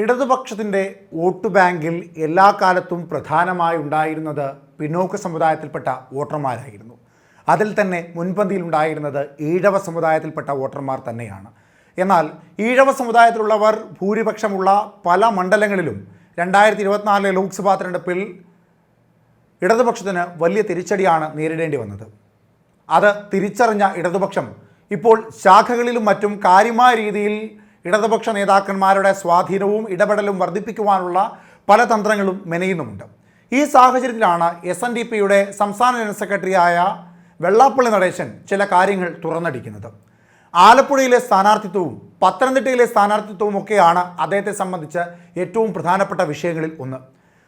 ഇടതുപക്ഷത്തിന്റെ വോട്ട് ബാങ്കിൽ എല്ലാ കാലത്തും പ്രധാനമായി ഉണ്ടായിരുന്നത് പിന്നോക്ക സമുദായത്തിൽപ്പെട്ട വോട്ടർമാരായിരുന്നു. അതിൽ തന്നെ മുൻപന്തിയിൽ ഉണ്ടായിരുന്നത് ഈഴവ സമുദായത്തിൽപ്പെട്ട വോട്ടർമാർ തന്നെയാണ്. എന്നാൽ ഈഴവ സമുദായത്തിലുള്ളവർ ഭൂരിപക്ഷമുള്ള പല മണ്ഡലങ്ങളിലും രണ്ടായിരത്തി ഇരുപത്തിനാലിലെ ലോക്സഭാ തെരഞ്ഞെടുപ്പിൽ ഇടതുപക്ഷത്തിന് വലിയ തിരിച്ചടിയാണ് നേരിടേണ്ടി വന്നത്. അത് തിരിച്ചറിഞ്ഞ ഇടതുപക്ഷം ഇപ്പോൾ ശാഖകളിലും മറ്റും കാര്യമായ രീതിയിൽ ഇടതുപക്ഷ നേതാക്കന്മാരുടെ സ്വാധീനവും ഇടപെടലും വർദ്ധിപ്പിക്കുവാനുള്ള പല തന്ത്രങ്ങളും മെനയുന്നുമുണ്ട്. ഈ സാഹചര്യത്തിലാണ് എസ് എൻ ഡി പിയുടെ സംസ്ഥാന ജനറൽ സെക്രട്ടറിയായ വെള്ളാപ്പള്ളി നടേശൻ ചില കാര്യങ്ങൾ തുറന്നടിക്കുന്നത്. ആലപ്പുഴയിലെ സ്ഥാനാർത്ഥിത്വവും പത്തനംതിട്ടയിലെ സ്ഥാനാർത്ഥിത്വവും ഒക്കെയാണ് അദ്ദേഹത്തെ സംബന്ധിച്ച് ഏറ്റവും പ്രധാനപ്പെട്ട വിഷയങ്ങളിൽ ഒന്ന്.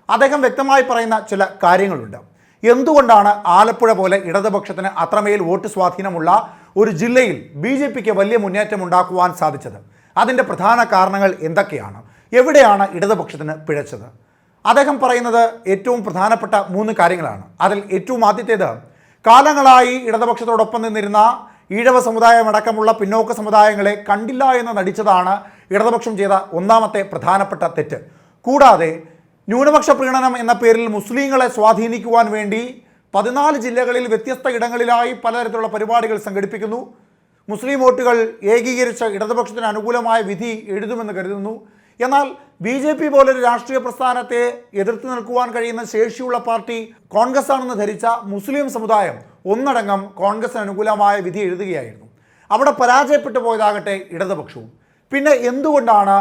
അദ്ദേഹം വ്യക്തമായി പറയുന്ന ചില കാര്യങ്ങളുണ്ട്. എന്തുകൊണ്ടാണ് ആലപ്പുഴ പോലെ ഇടതുപക്ഷത്തിന് അത്രമേൽ വോട്ട് സ്വാധീനമുള്ള ഒരു ജില്ലയിൽ ബി വലിയ മുന്നേറ്റം ഉണ്ടാക്കുവാൻ സാധിച്ചത്? അതിന്റെ പ്രധാന കാരണങ്ങൾ എന്തൊക്കെയാണ്? എവിടെയാണ് ഇടതുപക്ഷത്തിന് പിഴച്ചത്? അദ്ദേഹം പറയുന്നത് ഏറ്റവും പ്രധാനപ്പെട്ട മൂന്ന് കാര്യങ്ങളാണ്. അതിൽ ഏറ്റവും ആദ്യത്തേത് കാലങ്ങളായി ഇടതുപക്ഷത്തോടൊപ്പം നിന്നിരുന്ന ഈഴവ സമുദായമടക്കമുള്ള പിന്നോക്ക സമുദായങ്ങളെ കണ്ടില്ല എന്ന് നടിച്ചതാണ് ഇടതുപക്ഷം ചെയ്ത ഒന്നാമത്തെ പ്രധാനപ്പെട്ട തെറ്റ്. കൂടാതെ ന്യൂനപക്ഷ പ്രീണനം എന്ന പേരിൽ മുസ്ലിങ്ങളെ സ്വാധീനിക്കുവാൻ വേണ്ടി പതിനാല് ജില്ലകളിൽ വ്യത്യസ്ത ഇടങ്ങളിലായി പലതരത്തിലുള്ള പരിപാടികൾ സംഘടിപ്പിക്കുന്നു. മുസ്ലിം വോട്ടുകൾ ഏകീകരിച്ച ഇടതുപക്ഷത്തിന് അനുകൂലമായ വിധി എഴുതുമെന്ന് കരുതുന്നു. എന്നാൽ ബി ജെ പി പോലൊരു രാഷ്ട്രീയ പ്രസ്ഥാനത്തെ എതിർത്ത് നിൽക്കുവാൻ കഴിയുന്ന ശേഷിയുള്ള പാർട്ടി കോൺഗ്രസ് ആണെന്ന് ധരിച്ച മുസ്ലിം സമുദായം ഒന്നടങ്കം കോൺഗ്രസിന് അനുകൂലമായ വിധി എഴുതുകയായിരുന്നു. അവിടെ പരാജയപ്പെട്ടു പോയതാകട്ടെ ഇടതുപക്ഷവും. പിന്നെ എന്തുകൊണ്ടാണ്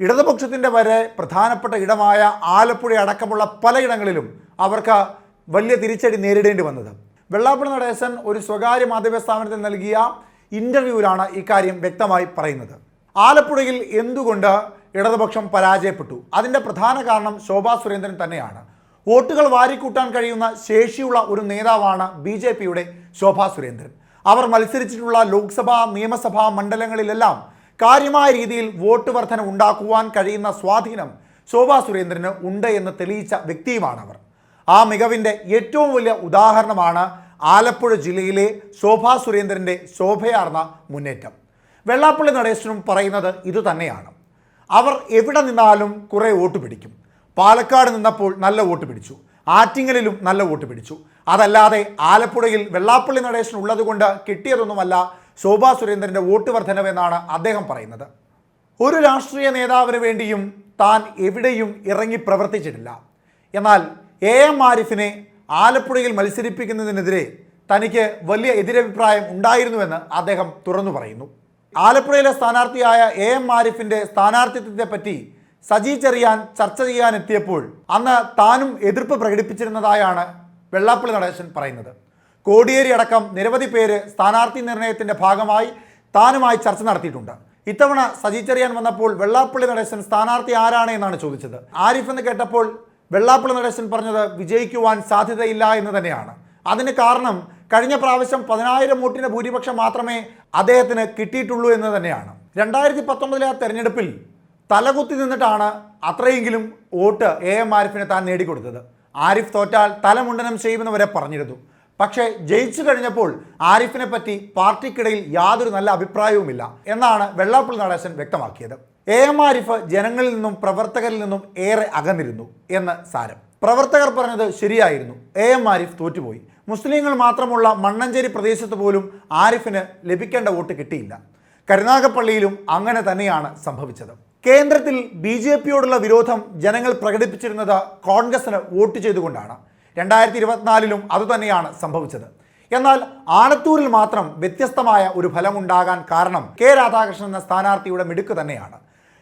ഇടതുപക്ഷത്തിന്റെ വരെ പ്രധാനപ്പെട്ട ഇടമായ ആലപ്പുഴ അടക്കമുള്ള പലയിടങ്ങളിലും അവർക്ക് വലിയ തിരിച്ചടി നേരിടേണ്ടി വന്നത്? വെള്ളാപ്പള്ളി നടേശൻ ഒരു സ്വകാര്യ മാധ്യമ സ്ഥാപനത്തിൽ നൽകിയ ഇന്റർവ്യൂവിലാണ് ഇക്കാര്യം വ്യക്തമായി പറയുന്നത്. ആലപ്പുഴയിൽ എന്തുകൊണ്ട് ഇടതുപക്ഷം പരാജയപ്പെട്ടു? അതിന്റെ പ്രധാന കാരണം ശോഭാ സുരേന്ദ്രൻ തന്നെയാണ്. വോട്ടുകൾ വാരിക്കൂട്ടാൻ കഴിയുന്ന ശേഷിയുള്ള ഒരു നേതാവാണ് ബി ജെ പിയുടെ ശോഭാ സുരേന്ദ്രൻ. അവർ മത്സരിച്ചിട്ടുള്ള ലോക്സഭാ നിയമസഭാ മണ്ഡലങ്ങളിലെല്ലാം കാര്യമായ രീതിയിൽ വോട്ട് വർധന ഉണ്ടാക്കുവാൻ കഴിയുന്ന സ്വാധീനം ശോഭാ സുരേന്ദ്രന് ഉണ്ട് എന്ന് തെളിയിച്ച വ്യക്തിയുമാണ് അവർ ആ മികവിന്റെ ഏറ്റവും വലിയ ഉദാഹരണമാണ് ആലപ്പുഴ ജില്ലയിലെ ശോഭാ സുരേന്ദ്രന്റെ ശോഭയാർന്ന മുന്നേറ്റം. വെള്ളാപ്പള്ളി നടേശനും പറയുന്നത് ഇതുതന്നെയാണ് അവർ എവിടെ നിന്നാലും കുറേ വോട്ട് പിടിക്കും. പാലക്കാട് നിന്നപ്പോൾ നല്ല വോട്ട് പിടിച്ചു. ആറ്റിങ്ങലിലും നല്ല വോട്ട് പിടിച്ചു. അതല്ലാതെ ആലപ്പുഴയിൽ വെള്ളാപ്പള്ളി നടേശൻ ഉള്ളതുകൊണ്ട് കിട്ടിയതൊന്നുമല്ല ശോഭാ സുരേന്ദ്രന്റെ വോട്ട് വർധനവെന്നാണ് അദ്ദേഹം പറയുന്നത്. ഒരു രാഷ്ട്രീയ നേതാവിന് വേണ്ടിയും താൻ എവിടെയും ഇറങ്ങി പ്രവർത്തിച്ചിട്ടില്ല. എന്നാൽ എ എം ആരിഫിനെ ആലപ്പുഴയിൽ മത്സരിപ്പിക്കുന്നതിനെതിരെ തനിക്ക് വലിയ എതിരഭിപ്രായം ഉണ്ടായിരുന്നുവെന്ന് അദ്ദേഹം തുറന്നു പറയുന്നു. ആലപ്പുഴയിലെ സ്ഥാനാർത്ഥിയായ എ എം ആരിഫിന്റെ സ്ഥാനാർത്ഥിത്വത്തെ പറ്റി സജി ചെറിയാൻ ചർച്ച ചെയ്യാനെത്തിയപ്പോൾ അന്ന് താനും എതിർപ്പ് പ്രകടിപ്പിച്ചിരുന്നതായാണ് വെള്ളാപ്പള്ളി നടേശൻ പറയുന്നത്. കോടിയേരി അടക്കം നിരവധി പേര് സ്ഥാനാർത്ഥി നിർണയത്തിന്റെ ഭാഗമായി താനുമായി ചർച്ച നടത്തിയിട്ടുണ്ട്. ഇത്തവണ സജി ചെറിയാൻ വന്നപ്പോൾ വെള്ളാപ്പള്ളി നടേശൻ സ്ഥാനാർത്ഥി ആരാണ് എന്നാണ് ചോദിച്ചത്. ആരിഫ് എന്ന് കേട്ടപ്പോൾ വെള്ളാപ്പള്ളി നടേശൻ പറഞ്ഞത് വിജയിക്കുവാൻ സാധ്യതയില്ല എന്ന് തന്നെയാണ്. അതിന് കാരണം കഴിഞ്ഞ പ്രാവശ്യം പതിനായിരം വോട്ടിന്റെ ഭൂരിപക്ഷം മാത്രമേ അദ്ദേഹത്തിന് കിട്ടിയിട്ടുള്ളൂ എന്ന് തന്നെയാണ്. രണ്ടായിരത്തി പത്തൊമ്പതിലെ ആ തെരഞ്ഞെടുപ്പിൽ തലകുത്തി നിന്നിട്ടാണ് അത്രയെങ്കിലും വോട്ട് എ എം ആരിഫിനെ താൻ നേടിക്കൊടുത്തത്. ആരിഫ് തോറ്റാൽ തലമുണ്ടനം ചെയ്യുമെന്ന് വരെ പറഞ്ഞിരുന്നു. പക്ഷേ ജയിച്ചു കഴിഞ്ഞപ്പോൾ ആരിഫിനെ പറ്റി പാർട്ടിക്കിടയിൽ യാതൊരു നല്ല അഭിപ്രായവുമില്ല എന്നാണ് വെള്ളാപ്പള്ളി നടേശൻ വ്യക്തമാക്കിയത്. എ എം ആരിഫ് ജനങ്ങളിൽ നിന്നും പ്രവർത്തകരിൽ നിന്നും ഏറെ അകന്നിരുന്നു എന്ന് സാരം. പ്രവർത്തകർ പറഞ്ഞത് ശരിയായിരുന്നു. എ എം ആരിഫ് തോറ്റുപോയി. മുസ്ലിങ്ങൾ മാത്രമുള്ള മണ്ണഞ്ചേരി പ്രദേശത്ത് പോലും ആരിഫിന് ലഭിക്കേണ്ട വോട്ട് കിട്ടിയില്ല. കരുനാഗപ്പള്ളിയിലും അങ്ങനെ തന്നെയാണ് സംഭവിച്ചത്. കേന്ദ്രത്തിൽ ബി ജെ പിയോടുള്ള വിരോധം ജനങ്ങൾ പ്രകടിപ്പിച്ചിരുന്നത് കോൺഗ്രസിന് വോട്ട് ചെയ്തുകൊണ്ടാണ്. രണ്ടായിരത്തി ഇരുപത്തിനാലിലും അതുതന്നെയാണ് സംഭവിച്ചത്. എന്നാൽ ആലത്തൂരിൽ മാത്രം വ്യത്യസ്തമായ ഒരു ഫലമുണ്ടാകാൻ കാരണം കെ രാധാകൃഷ്ണൻ എന്ന സ്ഥാനാർത്ഥിയുടെ മിടുക്ക് തന്നെയാണ്.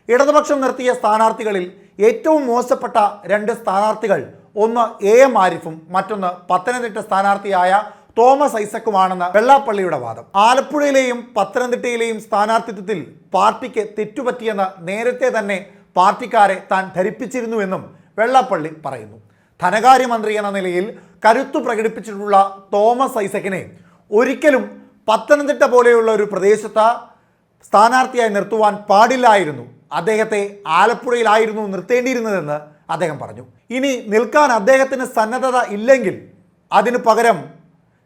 ഇടതുപക്ഷം നിർത്തിയ സ്ഥാനാർത്ഥികളിൽ ഏറ്റവും മോശപ്പെട്ട രണ്ട് സ്ഥാനാർത്ഥികൾ ഒന്ന് എ എം ആരിഫും മറ്റൊന്ന് പത്തനംതിട്ട സ്ഥാനാർത്ഥിയായ തോമസ് ഐസക്കുമാണെന്ന് വെള്ളാപ്പള്ളിയുടെ വാദം. ആലപ്പുഴയിലെയും പത്തനംതിട്ടയിലെയും സ്ഥാനാർത്ഥിത്വത്തിൽ പാർട്ടിക്ക് തെറ്റുപറ്റിയെന്ന് നേരത്തെ തന്നെ പാർട്ടിക്കാരെ താൻ ധരിപ്പിച്ചിരുന്നുവെന്നും വെള്ളാപ്പള്ളി പറയുന്നു. ധനകാര്യമന്ത്രി എന്ന നിലയിൽ കരുത്തു പ്രകടിപ്പിച്ചിട്ടുള്ള തോമസ് ഐസക്കിനെ ഒരിക്കലും പത്തനംതിട്ട പോലെയുള്ള ഒരു പ്രദേശത്ത് സ്ഥാനാർത്ഥിയായി നിർത്തുവാൻ പാടില്ലായിരുന്നു. അദ്ദേഹത്തെ ആലപ്പുഴയിലായിരുന്നു നിർത്തേണ്ടിയിരുന്നതെന്ന് അദ്ദേഹം പറഞ്ഞു. ഇനി നിൽക്കാൻ അദ്ദേഹത്തിന് സന്നദ്ധത ഇല്ലെങ്കിൽ അതിനു പകരം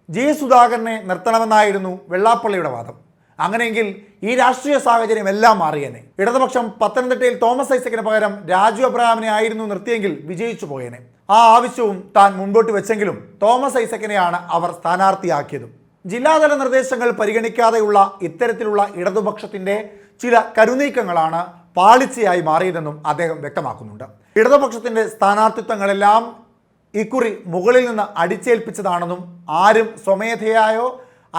ജെ സുധാകരനെ നിർത്തണമെന്നായിരുന്നു വെള്ളാപ്പള്ളിയുടെ വാദം. അങ്ങനെയെങ്കിൽ ഈ രാഷ്ട്രീയ സാഹചര്യം എല്ലാം മാറിയേനെ ഇടതുപക്ഷം പത്തനംതിട്ടയിൽ തോമസ് ഐസക്കിന് പകരം രാജു അബ്രഹാമിനെ ആയിരുന്നു നിർത്തിയെങ്കിൽ വിജയിച്ചു പോയേനെ. ആ ആവശ്യവും താൻ മുൻപോട്ട് വെച്ചെങ്കിലും തോമസ് ഐസക്കിനെയാണ് അവർ സ്ഥാനാർത്ഥിയാക്കിയതും. ജില്ലാതല നിർദ്ദേശങ്ങൾ പരിഗണിക്കാതെയുള്ള ഇത്തരത്തിലുള്ള ഇടതുപക്ഷത്തിന്റെ ചില കരുനീക്കങ്ങളാണ് പാളിച്ചയായി മാറിയതെന്നും അദ്ദേഹം വ്യക്തമാക്കുന്നുണ്ട്. ഇടതുപക്ഷത്തിന്റെ സ്ഥാനാർത്ഥിത്വങ്ങളെല്ലാം ഇക്കുറി മുകളിൽ നിന്ന് അടിച്ചേൽപ്പിച്ചതാണെന്നും ആരും സ്വമേധയായോ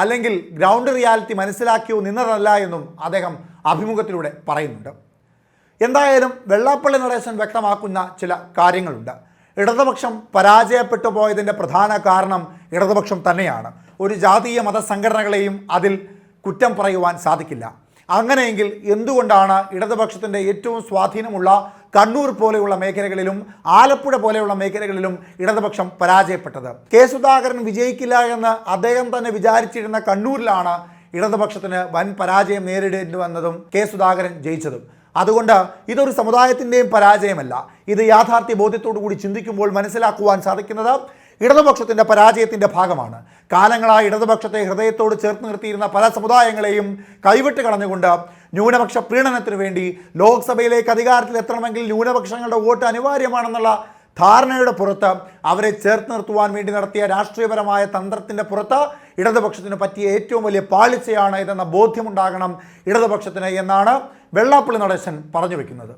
അല്ലെങ്കിൽ ഗ്രൗണ്ട് റിയാലിറ്റി മനസ്സിലാക്കിയോ നിന്നതല്ല എന്നും അദ്ദേഹം അഭിമുഖത്തിലൂടെ പറയുന്നുണ്ട്. എന്തായാലും വെള്ളാപ്പള്ളി നടേശൻ വ്യക്തമാക്കുന്ന ചില കാര്യങ്ങളുണ്ട്. ഇടതുപക്ഷം പരാജയപ്പെട്ടു പോയതിന്റെ പ്രധാന കാരണം ഇടതുപക്ഷം തന്നെയാണ്. ഒരു ജാതീയ മതസംഘടനകളെയും അതിൽ കുറ്റം പറയുവാൻ സാധിക്കില്ല. അങ്ങനെയെങ്കിൽ എന്തുകൊണ്ടാണ് ഇടതുപക്ഷത്തിന്റെ ഏറ്റവും സ്വാധീനമുള്ള കണ്ണൂർ പോലെയുള്ള മേഖലകളിലും ആലപ്പുഴ പോലെയുള്ള മേഖലകളിലും ഇടതുപക്ഷം പരാജയപ്പെട്ടത്? കെ സുധാകരൻ വിജയിക്കില്ല എന്ന് അദ്ദേഹം തന്നെ വിചാരിച്ചിരുന്ന കണ്ണൂരിലാണ് ഇടതുപക്ഷത്തിന് വൻ പരാജയം നേരിടേണ്ടി വന്നതും കെ സുധാകരൻ ജയിച്ചതും. അതുകൊണ്ട് ഇതൊരു സമുദായത്തിന്റെയും പരാജയമല്ല. ഇത് യാഥാർത്ഥ്യ ബോധ്യത്തോടു കൂടി ചിന്തിക്കുമ്പോൾ മനസ്സിലാക്കുവാൻ സാധിക്കുന്നത് ഇടതുപക്ഷത്തിന്റെ പരാജയത്തിന്റെ ഭാഗമാണ്. കാലങ്ങളായി ഇടതുപക്ഷത്തെ ഹൃദയത്തോട് ചേർത്ത് നിർത്തിയിരുന്ന പല സമുദായങ്ങളെയും കൈവിട്ട് കളഞ്ഞുകൊണ്ട് ന്യൂനപക്ഷ പ്രീണനത്തിനു വേണ്ടി ലോക്സഭയിലേക്ക് അധികാരത്തിൽ എത്തണമെങ്കിൽ ന്യൂനപക്ഷങ്ങളുടെ വോട്ട് അനിവാര്യമാണെന്നുള്ള ധാരണയുടെ പുറത്ത് അവരെ ചേർത്ത് നിർത്തുവാൻ വേണ്ടി നടത്തിയ രാഷ്ട്രീയപരമായ തന്ത്രത്തിന്റെ പുറത്ത് ഇടതുപക്ഷത്തിന് പറ്റിയ ഏറ്റവും വലിയ പാളിച്ചയാണ് ഇതെന്ന ബോധ്യമുണ്ടാകണം ഇടതുപക്ഷത്തിന് എന്നാണ് വെള്ളാപ്പള്ളി നടേശൻ പറഞ്ഞു വെക്കുന്നത്.